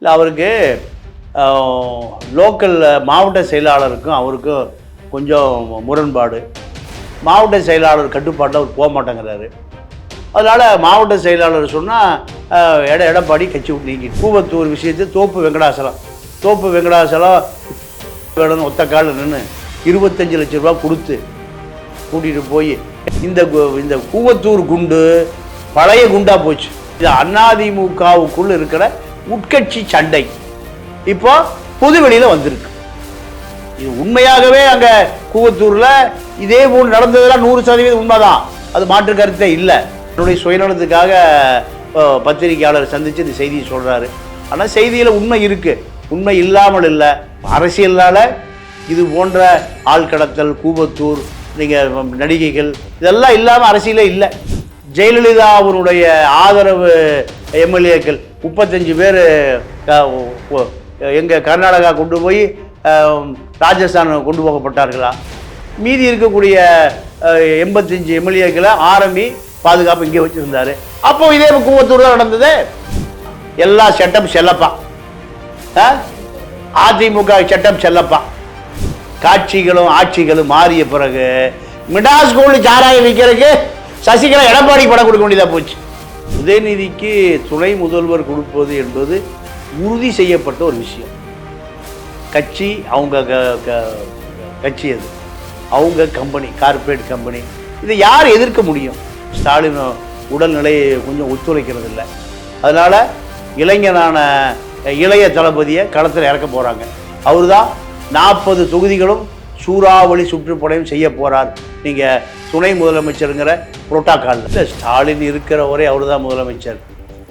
இல்லை அவருக்கு லோக்கலில் மாவட்ட செயலாளருக்கும் அவருக்கும் கொஞ்சம் முரண்பாடு. மாவட்ட செயலாளர் கட்டுப்பாட்டில் அவர் போக மாட்டேங்கிறாரு. அதனால் மாவட்ட செயலாளர் சொன்னால் எட எடப்பாடி கட்சி விட்டு கூவத்தூர் விஷயத்து தோப்பு வெங்கடாசலம். தோப்பு வெங்கடாசலம் வேணும்னு ஒத்த காலில் நின்று இருபத்தஞ்சு லட்ச ரூபா கொடுத்து கூட்டிகிட்டு போய் இந்த இந்த கூவத்தூர் குண்டு பழைய குண்டாக போச்சு. இது அதிமுகவுக்குள்ளே இருக்கிற உட்கட்சி சண்டை. இப்போ பொதுவெளியில் வந்திருக்கு. இது உண்மையாகவே அங்கே கூவத்தூரில் இதே போல் நடந்ததெல்லாம் நூறு சதவீதம் உண்மைதான். அது மாற்று கருத்தே இல்லை. என்னுடைய சுயநலத்துக்காக பத்திரிகையாளர் சந்தித்து இந்த செய்தியை சொல்கிறாரு ஆனால் செய்தியில் உண்மை இருக்குது உண்மை இல்லாமல் இல்லை. அரசியலால் இது போன்ற ஆள்கடத்தல் கூவத்தூர் நீங்கள் நடிகைகள் இதெல்லாம் இல்லாமல் அரசியலே இல்லை. ஜெயலலிதா அவருடைய ஆதரவு எம்எல்ஏக்கள் முப்பத்தஞ்சு பேர் எங்கள் கர்நாடகா கொண்டு போய் ராஜஸ்தான் கொண்டு போகப்பட்டார்களா? மீதி இருக்கக்கூடிய எண்பத்தஞ்சு எம்எல்ஏக்களை ஆரம்பி பாதுகாப்பு இங்கே வச்சுருந்தாரு. அப்போ இதே கூவத்தூர் தான் நடந்தது. எல்லா செட்டப் செல்லப்பா. ஆ? அதிமுக செட்டப் செல்லப்பா. காட்சிகளும் ஆட்சிகளும் மாறிய பிறகு மிடாஸ் கோல்டு சாராயம் விற்கிறதுக்கு சசிகலா எடப்பாடி படம் கொடுக்க வேண்டியதாக போச்சு. உதயநிதிக்கு துணை முதல்வர் கொடுப்பது என்பது உறுதி செய்யப்பட்ட ஒரு விஷயம். கட்சி அவங்க க- க- கட்சி அது. அவங்க கம்பெனி கார்ப்பரேட் கம்பெனி இதை யார் எதிர்க்க முடியும்? ஸ்டாலின் உடல்நிலை கொஞ்சம் ஒத்துழைக்கிறது இல்லை அதனால் இளைஞனான இளைய தளபதியை களத்தில் இறக்க போகிறாங்க அவர் தான் நாற்பது தொகுதிகளும் சூறாவளி சுற்றுப்படையும் செய்ய போகிறார் நீங்கள் துணை முதலமைச்சருங்கிற புரோட்டோக்கால் இல்லை ஸ்டாலின் இருக்கிற வரை அவர் தான் முதலமைச்சர்.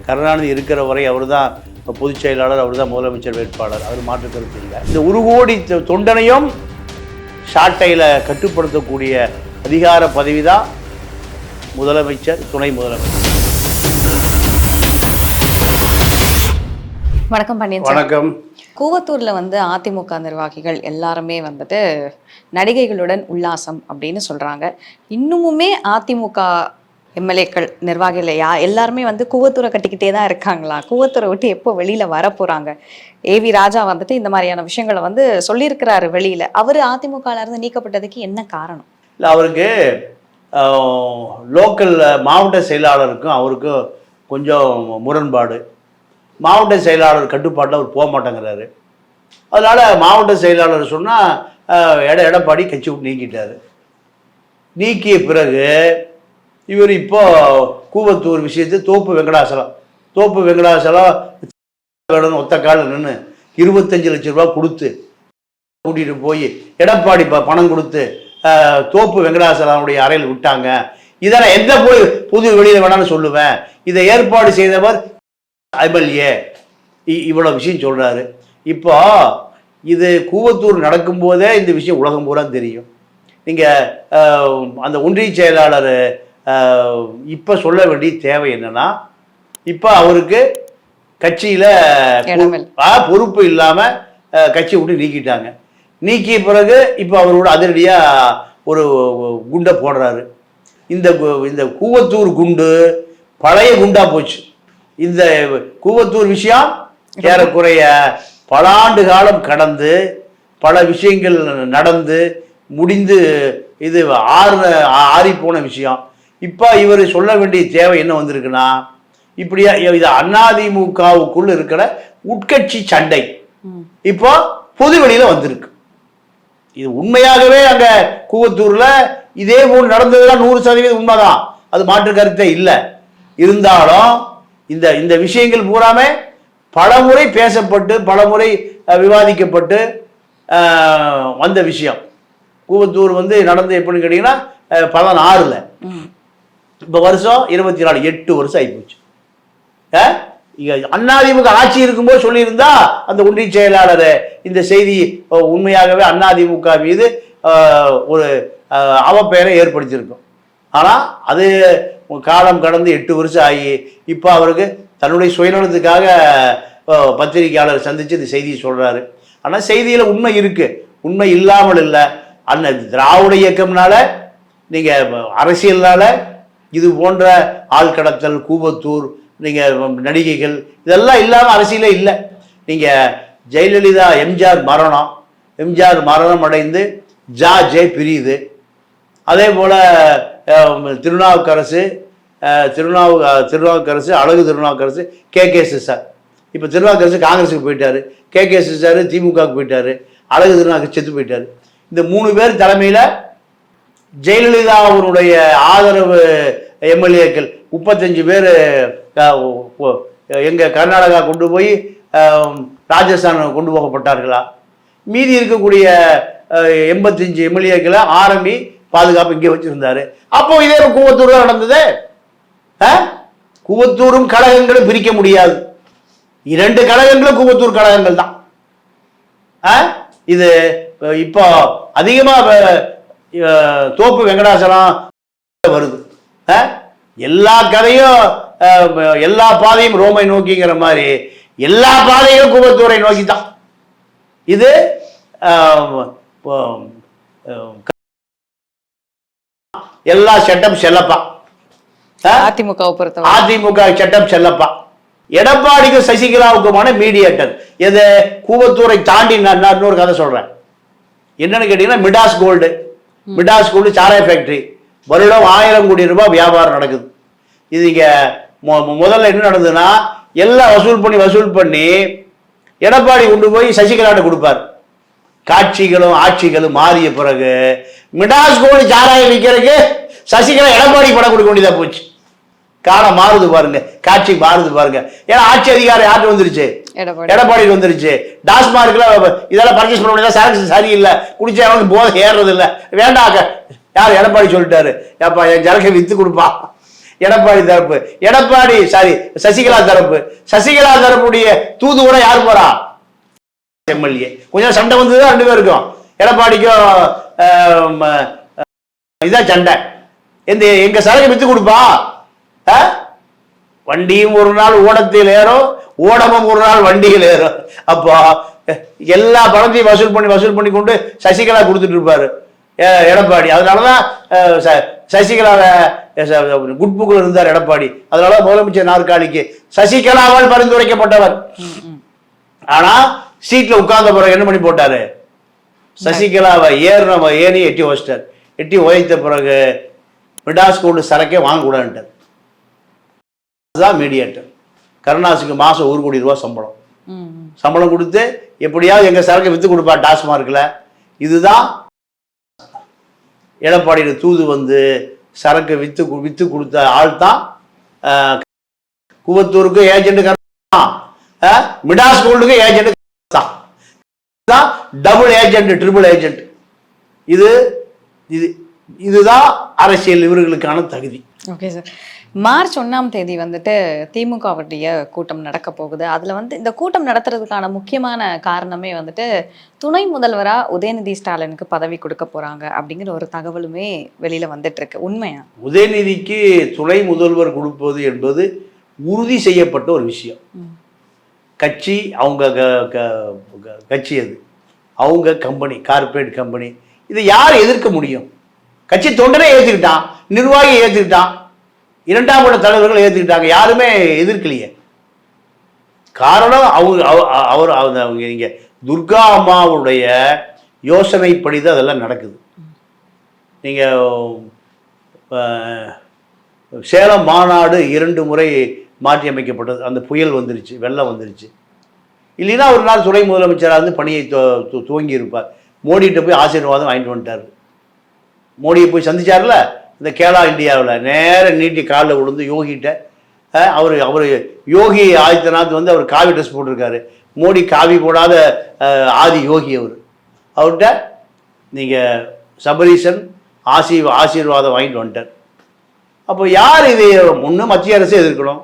கருணாநிதி இருக்கிற வரை அவர் தான் பொதுச் செயலாளர் அவர் தான் முதலமைச்சர் வேட்பாளர். அவர் மாற்று கருத்து இல்லை. இந்த ஒரு கோடி தொண்டனையும் சாட்டையில் கட்டுப்படுத்தக்கூடிய அதிகார பதவி தான் முதலமைச்சர் துணை முதலமைச்சர். வணக்கம் பண்ணியன் வணக்கம். கூவத்தூர்ல வந்து அதிமுக நிர்வாகிகள் எல்லாருமே வந்துட்டு நடிகைகளுடன் உல்லாசம் அப்படின்னு சொல்றாங்க. இன்னுமுமே அதிமுக எம்எல்ஏக்கள் நிர்வாகிகள் யா எல்லாருமே வந்து கூவத்தூரை கட்டிக்கிட்டே தான் இருக்காங்களா? கூவத்தூரை விட்டு எப்போ வெளியில வர போறாங்க? ஏவி ராஜா வந்துட்டு இந்த மாதிரியான விஷயங்களை வந்து சொல்லியிருக்கிறாரு வெளியில. அவர் அதிமுகல இருந்து நீக்கப்பட்டதுக்கு என்ன காரணம்? இல்லை அவருக்கு லோக்கல் மாவட்ட செயலாளருக்கும் அவருக்கும் கொஞ்சம் முரண்பாடு. மாவட்ட செயலாளர் கட்டுப்பாட்டில் அவர் போக மாட்டேங்கிறாரு. அதனால் மாவட்ட செயலாளர் சொன்னால் எட எடப்பாடி கட்சி விட்டு நீக்கிட்டார். நீக்கிய பிறகு இவர் இப்போ கூவத்தூர் விஷயத்து தோப்பு வெங்கடாசலம் தோப்பு வெங்கடாசலம் வேணும்னு ஒத்த காலில் நின்று இருபத்தஞ்சு லட்ச ரூபா கொடுத்து கூட்டிகிட்டு போய் எடப்பாடி ப- பணம் கொடுத்து தோப்பு வெங்கடாசலனுடைய அறையில் விட்டாங்க. இதெல்லாம் எந்த போய் புது வெளியில் வேணாலும் சொல்லுவேன். இதை ஏற்பாடு செய்தவர் எம்எல்ஏ. இவ்வளோ விஷயம் சொல்கிறாரு இப்போ இது கூவத்தூர் நடக்கும்போதே இந்த விஷயம் உலகம் பூரா தெரியும். நீங்கள் அந்த ஒன்றிய செயலாளர் இப்போ சொல்ல வேண்டிய தேவை என்னன்னா இப்போ அவருக்கு கட்சியில். பொறுப்பு இல்லாமல் கட்சி விட்டு நீக்கிட்டாங்க. நீக்கிய பிறகு இப்போ அவரோட அதிரடியாக ஒரு குண்டை போடுறாரு. இந்த இந்த கூவத்தூர் குண்டு பழைய குண்டா போச்சு. இந்த கூவத்தூர் விஷயம் ஏறக்குறைய பல ஆண்டு காலம் கடந்து பல விஷயங்கள் நடந்து முடிந்து இது ஆறு ஆறி போன விஷயம். இப்போ இவர் சொல்ல வேண்டிய தேவை என்ன வந்திருக்குன்னா இப்படியா இது அதிமுகவுக்குள்ள இருக்கிற உட்கட்சி சண்டை இப்போ பொதுவெளியில் வந்திருக்கு. இது உண்மையாகவே அங்கே கூவத்தூரில் இதே போல் நடந்ததெல்லாம் நூறு சதவீதம் உண்மைதான். அது மாற்று கருத்தே இல்லை. இருந்தாலும் இந்த இந்த விஷயங்கள் பூராமே பலமுறை பேசப்பட்டு பலமுறை விவாதிக்கப்பட்டு வந்த விஷயம். கூவத்தூர் வந்து நடந்து எப்படின்னு கேட்டிங்கன்னா பதினாறுல. இப்போ வருஷம் இருபத்தி நாலு எட்டு வருஷம் ஆகிப்போச்சு அதிமுக ஆட்சி இருக்கும்போது சொல்லியிருந்தா அந்த ஒன்றிய செயலாளர் இந்த செய்தி உண்மையாகவே அதிமுக மீது ஒரு அவப்பெயரை ஏற்படுத்தியிருக்கும். ஆனால் அது காலம் கடந்து எட்டு வருஷம் ஆகி இப்போ அவருக்கு தன்னுடைய சுயநலத்துக்காக பத்திரிகையாளர் சந்தித்து இந்த செய்தியை சொல்கிறாரு ஆனால் செய்தியில் உண்மை இருக்குது உண்மை இல்லாமல் இல்லை. அந்த திராவிட இயக்கம்னால நீங்கள் அரசியல்னால இது போன்ற ஆள் கடத்தல் கூவத்தூர் நீங்கள் நடிகைகள் இதெல்லாம் இல்லாமல் அரசியலே இல்லை. நீங்கள் ஜெயலலிதா எம்ஜிஆர் மரணம். எம்ஜிஆர் மரணம் அடைந்து ஜா ஜே பிரியுது. அதே போல் திருநாவுக்கரசு திருநாவு திருநாவுக்கரசு அழகு திருநாவுக்கரசு கே. கே. சிசார். இப்போ திருநாவுக்கரசு காங்கிரஸுக்கு போயிட்டாரு. கே. கே. சிசார் திமுகவுக்கு போயிட்டார். அழகு திருநாவுக்கு செத்து போயிட்டார். இந்த மூணு பேர் தலைமையில் ஜெயலலிதா அவருடைய ஆதரவு எம்எல்ஏக்கள் முப்பத்தஞ்சு பேர் எங்கள் கர்நாடகா கொண்டு போய் ராஜஸ்தான் கொண்டு போகப்பட்டார்களா? மீதி இருக்கக்கூடிய எண்பத்தஞ்சு எம்எல்ஏக்களை ஆரம்பி பாதுகாப்பு இங்கே வச்சிருந்தாரு. அப்போ இதே கூவத்தூர் தான் நடந்தது. கூவத்தூரும் கழகங்களும் பிரிக்க முடியாது. இரண்டு கழகங்களும் கூவத்தூர் கழகங்கள் தான். ஆ? இது இப்போ அதிகமாக தோப்பு வெங்கடாசலம் வருது. ஆ? எல்லா கதையும் எல்லா பாதையும் ரோமை நோக்கிங்கிற மாதிரி எல்லா பாதையும் கூவத்தூரை நோக்கி தான் இது எல்லா செட்டப் செல்லப்பா. பொறுத்தவரை. அதிமுக செட்டப் செல்லப்பா. எடப்பாடிக்கும் சசிகலாவுக்குமான மீடியேட்டர் எது? கூவத்தூரை தாண்டி நான் இன்னொரு கதை சொல்றேன். என்னன்னு கேட்டீங்கன்னா மிடாஸ் கோல்டு மிடாஸ் கோல்டு சாராய ஃபேக்டரி வருடம் ஆயிரம் கோடி ரூபாய் வியாபாரம் நடக்குது. இது இங்க முதல்ல என்ன நடந்ததுன்னா எல்லாம் வசூல் பண்ணி வசூல் பண்ணி எடப்பாடி கொண்டு போய் சசிகலாட்ட கொடுப்பார். காட்சிகளும் ஆட்சிகளும் மாறிய பிறகு மிடாஸ் கோல்டு சாராயம் விற்கிறதுக்கு சசிகலா எடப்பாடி படம் கொடுக்க வேண்டியதா போச்சு. காலம் மாறுது பாருங்க. காட்சி மாறுது பாருங்க. ஏன்னா ஆட்சி அதிகாரம் யார்கிட்ட வந்துருச்சு? எடப்பாடி. வந்துருச்சு. டாஸ்மார்க்ல இதெல்லாம் பர்ச்சேஸ் பண்ண முடியாது? சரக்கு சரியில்லை. குடிச்ச அவனுக்கு போதை ஏறுறது இல்லை வேண்டாங்க. யார் எடப்பாடி சொல்லிட்டாரு? ஏப்பா என் சரக்கை வித்து கொடுப்பா. எடப்பாடி தரப்பு. எடப்பாடி சாரி சசிகலா தரப்பு. சசிகலா தரப்புடைய தூதுவரை யார் போறா? எம்எல்ஏ கொஞ்சம் சண்டை வந்தது ரெண்டு பேருக்கும் எடப்பாடிக்கும் இதான் சண்டை. இந்த எங்க சரக்கு வித்து கொடுப்பா? வண்டியும் ஒரு நாள் ஓடத்தில் ஏறும் ஓடமும் ஒரு நாள் வண்டியில் ஏறும். அப்போ எல்லா பணத்தையும் வசூல் பண்ணி வசூல் பண்ணி கொண்டு சசிகலா கொடுத்துட்டு இருப்பாரு. எடப்பாடி. அதனாலதான் சசிகலாவை குட் புக்கில் இருந்தார் எடப்பாடி. அதனால முதலமைச்சர் நாற்காலிக்கு சசிகலாவால் பரிந்துரைக்கப்பட்டவர். ஆனா சீட்ல உட்கார்ந்த பிறகு என்ன பண்ணி போட்டாரு? சசிகலாவை ஏறின ஏறி எட்டி வச்சிட்டார் எட்டி உதைத்த பிறகு மிடாஸ் கோல்டு சரக்கே வாங்கக்கூடாதுன்ட்டார். அதுதான் மீடியேட்டர் கருணாசுக்கு மாசம் ஒரு கோடி ரூபாய் சம்பளம். சம்பளம் கொடுத்து எப்படியாவது எங்க சரக்கை வித்து கொடுப்பா டாஸ்மார்க்ல. இதுதான் எடப்பாடியோட தூது வந்து சரக்கு வித்து வித்து கொடுத்த ஆள் தான் கூவத்தூருக்கு ஏஜென்ட் மிடாஸ் கோல்டுக்கு ஏஜென்ட் தான் தான் டபுள் ஏஜென்ட் ட்ரிபிள் ஏஜென்ட் இது இது இதுதான் அரசியல் இவர்களுக்கான தகுதி. ஓகே சார் மார்ச் ஒண்ணாம் தேதி வந்துட்டு திமுகவுடைய கூட்டம் நடக்க போகுது. அதுல வந்து இந்த கூட்டம் நடத்துறதுக்கான முக்கியமான காரணமே வந்துட்டு துணை முதல்வரா உதயநிதி ஸ்டாலினுக்கு பதவி கொடுக்க போறாங்க அப்படிங்கிற ஒரு தகவலுமே வெளியில வந்துட்டு இருக்கு உண்மையா? உதயநிதிக்கு துணை முதல்வர் கொடுப்பது என்பது உறுதி செய்யப்பட்ட ஒரு விஷயம். கட்சி அவங்க க- க- க- கட்சி அது. அவங்க கம்பெனி கார்ப்பரேட் கம்பெனி இதை யார் எதிர்க்க முடியும்? கட்சி தொண்டனே ஏற்றுக்கிட்டான் நிர்வாகி ஏற்றுக்கிட்டான் இரண்டாம் கூட தலைவர்கள் ஏற்றுக்கிட்டாங்க யாருமே எதிர்க்கலையே. காரணம் அவங்க அவ- அவர் அவங்க இங்கே துர்கா அம்மாவுடைய யோசனைப்படி தான் அதெல்லாம் நடக்குது. நீங்கள் சேலம் மாநாடு இரண்டு முறை மாற்றி அமைக்கப்பட்டது அந்த புயல் வந்துருச்சு வெள்ளம் வந்துருச்சு. இல்லைன்னா ஒரு நாள் துணை முதலமைச்சராக இருந்து பணியை துவங்கி இருப்பார் மோடிகிட்ட போய் ஆசீர்வாதம் வாங்கிட்டு வந்துட்டார். மோடியை போய் சந்திச்சார்ல? இந்த கேலா இந்தியாவில். நேர நீட்டி காலில் விழுந்து யோகிட்ட அவர் அவர் யோகி ஆதித்யநாத் வந்து அவர் காவி ட்ரெஸ் போட்டிருக்காரு. மோடி காவி போடாத ஆதி யோகி அவர். அவர்கிட்ட நீங்கள் சபரீசன் ஆசி ஆசீர்வாதம் வாங்கிட்டு வந்துட்டார். அப்போ யார் இதை ஒன்று மத்திய அரசு எதிர்க்கணும்?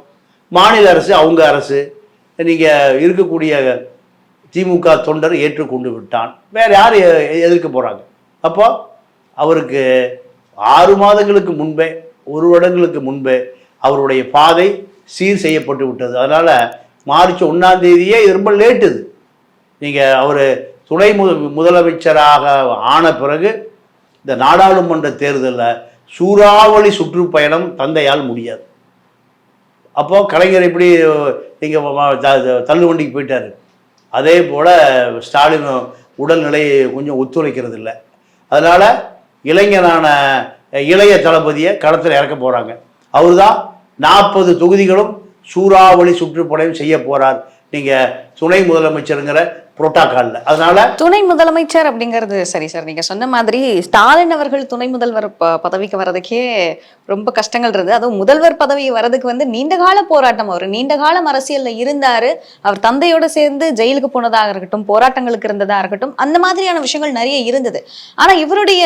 மாநில அரசு அவங்க அரசு நீங்கள் இருக்கக்கூடிய திமுக தொண்டர் ஏற்றுக்கொண்டு விட்டான். வேறு யார் எதிர்க்க போகிறாங்க அப்போ அவருக்கு ஆறு மாதங்களுக்கு முன்பே ஒரு வருடங்களுக்கு முன்பே அவருடைய பாதை சீர் செய்யப்பட்டு விட்டது. அதனால் மார்ச் ஒன்றாம் தேதியே இது ரொம்ப லேட்டுது. நீங்கள் அவர் துணை மு முதலமைச்சராக ஆன பிறகு இந்த நாடாளுமன்ற தேர்தலில் சூறாவளி சுற்றுப்பயணம் தந்தையால் முடியாது. அப்போது கலைஞர் இப்படி நீங்கள் தள்ளுவண்டிக்கு போயிட்டாரு. அதே போல் ஸ்டாலின் உடல்நிலை கொஞ்சம் ஒத்துழைக்கிறது இல்லை அதனால் இளைஞரான இளைய தளபதியை களத்தில் இறக்க போகிறாங்க அவர் தான் நாற்பது தொகுதிகளும் சூறாவளி சுற்றுப்படையும் செய்ய போகிறார் நீங்கள் துணை முதலமைச்சருங்கிற புரோட்டோகால்ல. அதனால துணை முதலமைச்சர் அப்படிங்கிறது சரி சார். நீங்க சொன்ன மாதிரி ஸ்டாலின் அவர்கள் துணை முதல்வர் பதவிக்கு வர்றதுக்கே ரொம்ப கஷ்டங்கள் இருந்தது. அதுவும் முதல்வர் பதவி வர்றதுக்கு வந்து நீண்ட கால போராட்டம். அவர் நீண்ட காலம் அரசியல்ல இருந்தாரு. அவர் தந்தையோட சேர்ந்து ஜெயிலுக்கு போனதாக இருக்கட்டும் போராட்டங்களுக்கு இருந்ததா இருக்கட்டும் அந்த மாதிரியான விஷயங்கள் நிறைய இருந்தது. ஆனா இவருடைய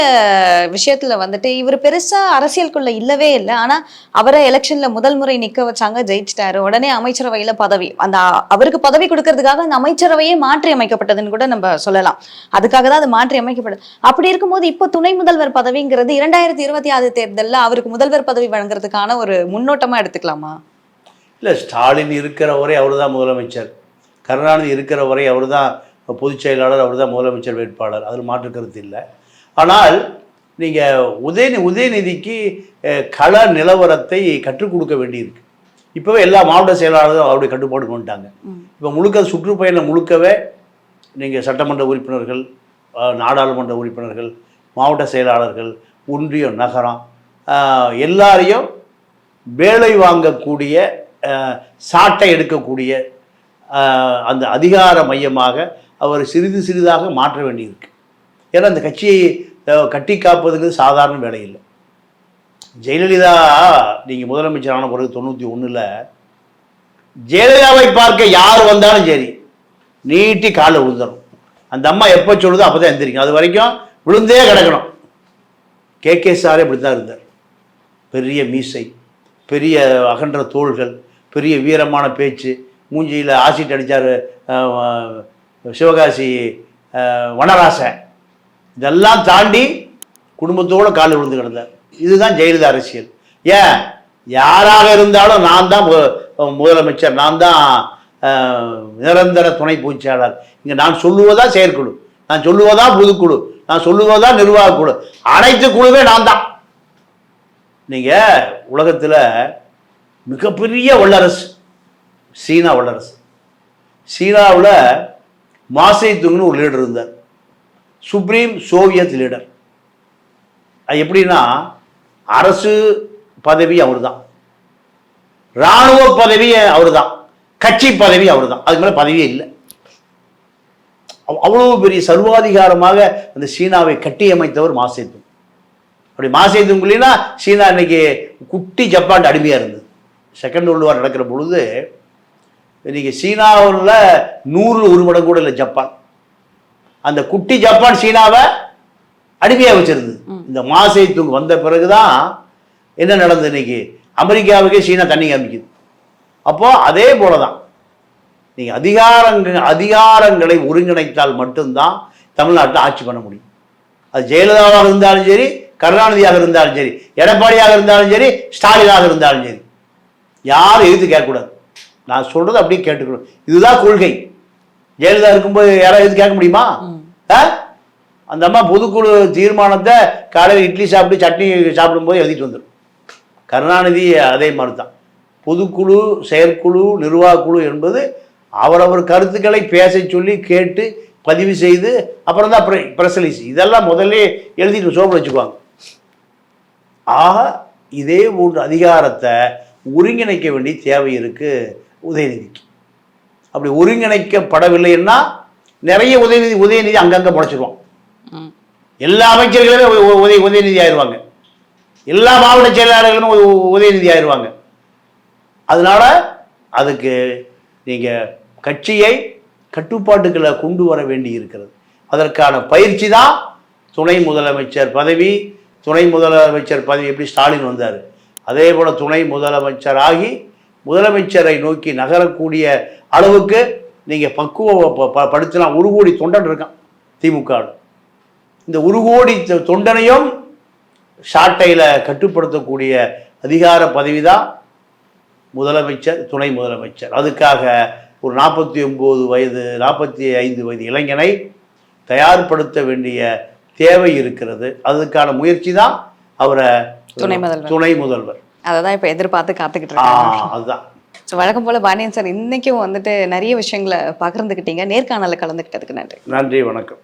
விஷயத்துல வந்துட்டு இவர் பெருசா அரசியலுக்குள்ள இல்லவே இல்லை. ஆனா அவரை எலெக்ஷன்ல முதல் முறை நிக்க வச்சாங்க ஜெயிச்சிட்டாரு. உடனே அமைச்சரவையில பதவி. அந்த அவருக்கு பதவி கொடுக்கறதுக்காக அந்த அமைச்சரவையே மாற்றி அமைக்கப்பட்டதுன்னு கூட நம்ம சொல்லலாம். அதுக்காக தான் அது மாற்றி அமைக்கப்பட்டது. அப்படி இருக்கும்போது இப்போ துணை முதல்வர் பதவிங்கிறது இரண்டாயிரத்தி இருபத்தி ஆறு தேர்தல்ல அவருக்கு முதல்வர் பதவி வழங்குறதுக்கான ஒரு முன்னோட்டமா எடுத்துக்கலாமா? இல்லை ஸ்டாலின் இருக்கிற வரை அவர் தான் முதலமைச்சர். கருணாநிதி இருக்கிற வரை அவர் தான் பொதுச் செயலாளர் அவர் தான் முதலமைச்சர் வேட்பாளர். அதில் மாற்று கருத்து இல்லை. ஆனால் நீங்கள் உதயநி உதயநிதிக்கு கள நிலவரத்தை கற்றுக் கொடுக்க வேண்டியிருக்கு. இப்போவே எல்லா மாவட்ட செயலாளரும் அவருடைய கட்டுப்பாடு கொண்டுட்டாங்க. இப்போ முழுக்க சுற்றுப்பயணம் முழுக்கவே நீங்கள் சட்டமன்ற உறுப்பினர்கள் நாடாளுமன்ற உறுப்பினர்கள் மாவட்ட செயலாளர்கள் ஒன்றியம் நகரம் எல்லாரையும் வேலை வாங்கக்கூடிய சாட்டை எடுக்கக்கூடிய அந்த அதிகார மையமாக அவர் சிறிது சிறிதாக மாற்ற வேண்டியிருக்கு. ஏன்னா அந்த கட்சியை கட்டி காப்பதுங்கிறது சாதாரண வேலை இல்லை. ஜெயலலிதா நீங்கள் முதலமைச்சர் ஆன பிறகு தொண்ணூற்றி ஒன்றில் ஜெயலலிதாவை பார்க்க யார் வந்தாலும் சரி நீட்டி காலில் விழுந்துடும் அந்த அம்மா எப்போ சொல்லுதோ அப்போ தான் எந்திரிக்கும். அது வரைக்கும் விழுந்தே கிடக்கணும். கே கே சாரே இப்படி தான் இருந்தார். பெரிய மீசை பெரிய அகன்ற தோள்கள் பெரிய வீரமான பேச்சு. மூஞ்சியில் ஆசிட் அடித்தார் சிவகாசி வனராசை வனராசன். இதெல்லாம் தாண்டி குடும்பத்தோடு காலில் விழுந்து கிடந்தார். இதுதான் ஜெயலலிதா அரசியல். ஏன்? யாராக இருந்தாலும் நான் தான் முதலமைச்சர். நான் தான் நிரந்தர துணை பூச்சியாளர் இங்கே நான் சொல்லுவதா செயற்குழு. நான் சொல்லுவதா பொதுக்குழு. நான் சொல்லுவதா நிர்வாகக் குழு. அனைத்து குழுவே நான் தான். நீங்கள் உலகத்தில் மிகப்பெரிய வல்லரசு. சீனா வல்லரசு. சீனாவில் மாசேதுங்னு ஒரு லீடர் இருந்தார். சுப்ரீம் சோவியத் லீடர் அது எப்படின்னா அரசு பதவி அவர் தான் இராணுவ பதவி அவர் தான் கட்சி பதவி அவர் தான் அதுக்கு மேலே பதவியே இல்லை. அவ்- அவ்வளவு பெரிய சர்வாதிகாரமாக அந்த சீனாவை கட்டியமைத்தவர் மாசேதுங் அப்படி மாசேதுங்குலினா சீனா இன்னைக்கு குட்டி ஜப்பான் அடிமையாக இருந்தது. செகண்ட் வேர்ல்டு வார் நடக்கிற பொழுது இன்னைக்கு சீனாவில் நூறு ஒரு மடங்கு கூட இல்லை ஜப்பான். அந்த குட்டி ஜப்பான் சீனாவை அடிமையாக வச்சிருந்தது. இந்த மாசேதுங் வந்த பிறகுதான் என்ன நடந்தது இன்னைக்கு? அமெரிக்காவுக்கே சீனா தண்ணி காமிக்குது. அப்போ அதே போல தான் நீங்கள் அதிகாரங்கள் அதிகாரங்களை ஒருங்கிணைத்தால் மட்டும்தான் தமிழ்நாட்டில் ஆட்சி பண்ண முடியும். அது ஜெயலலிதாவாக இருந்தாலும் சரி கருணாநிதியாக இருந்தாலும் சரி எடப்பாடியாக இருந்தாலும் சரி ஸ்டாலினாக இருந்தாலும் சரி. யாரும் எதிர்த்து கேட்கக்கூடாது. நான் சொல்றது அப்படியே கேட்டுக்கணும் இதுதான் கொள்கை. ஜெயலலிதா இருக்கும்போது யாராவது எதிர்த்து கேட்க முடியுமா? ஆ? அந்த அம்மா பொதுக்குழு தீர்மானத்தை காலையில் இட்லி சாப்பிட்டு சட்னி சாப்பிடும்போது எழுதிட்டு வந்துடும் கருணாநிதி அதே மாதிரி தான் பொதுக்குழு செயற்குழு நிர்வாகக்குழு என்பது அவரவர் கருத்துக்களை பேச சொல்லி கேட்டு பதிவு செய்து அப்புறம் தான் ப்ரெஸ் ரிலீஸ் இதெல்லாம் முதல்ல எழுதிட்டு சோப்பில் வச்சுக்குவாங்க. ஆக இதே போன்ற அதிகாரத்தை ஒருங்கிணைக்க வேண்டிய தேவை இருக்கு உதயநிதிக்கு. அப்படி ஒருங்கிணைக்கப்படவில்லைன்னா நிறைய உதயநிதி உதயநிதி அங்கங்கே முளைச்சிருவான். எல்லா அமைச்சர்களுமே உதய உதயநிதி ஆயிடுவாங்க எல்லா மாவட்ட செயலாளர்களும் உதயநிதி ஆயிடுவாங்க அதனால அதுக்கு நீங்கள் கட்சியை கட்டுப்பாட்டுகளை கொண்டு வர வேண்டி இருக்கிறது. அதற்கான பயிற்சி தான் துணை முதலமைச்சர் பதவி. துணை முதலமைச்சர் பதவி எப்படி ஸ்டாலின் வந்தார்? அதே போல் துணை முதலமைச்சர் ஆகி முதலமைச்சரை நோக்கி நகரக்கூடிய அளவுக்கு நீங்கள் பக்குவ படுத்தினா ஒரு கோடி தொண்டன் இருக்கான் திமுக இந்த ஒரு கோடி தொ- தொண்டனையும் ஷாட்டையில் கட்டுப்படுத்தக்கூடிய அதிகார பதவி தான் முதலமைச்சர் துணை முதலமைச்சர். அதுக்காக ஒரு நாற்பத்தி ஒம்பது வயது நாற்பத்தி ஐந்து வயது இளைஞனை தயார்படுத்த வேண்டிய தேவை இருக்கிறது. அதுக்கான முயற்சி தான் அவரை துணை முதல்வர். துணை முதல்வர். அதை தான் இப்போ எதிர்பார்த்து காத்துக்கிட்டு இருக்காங்க. அதுதான். ஸோ வழக்கம் போல பாண்டியன் சார் இன்னைக்கும் வந்துட்டு நிறைய விஷயங்களை பகிர்ந்துக்கிட்டீங்க. நேர்காணல கலந்துக்கிட்டதுக்கு நன்றி. நன்றி வணக்கம்.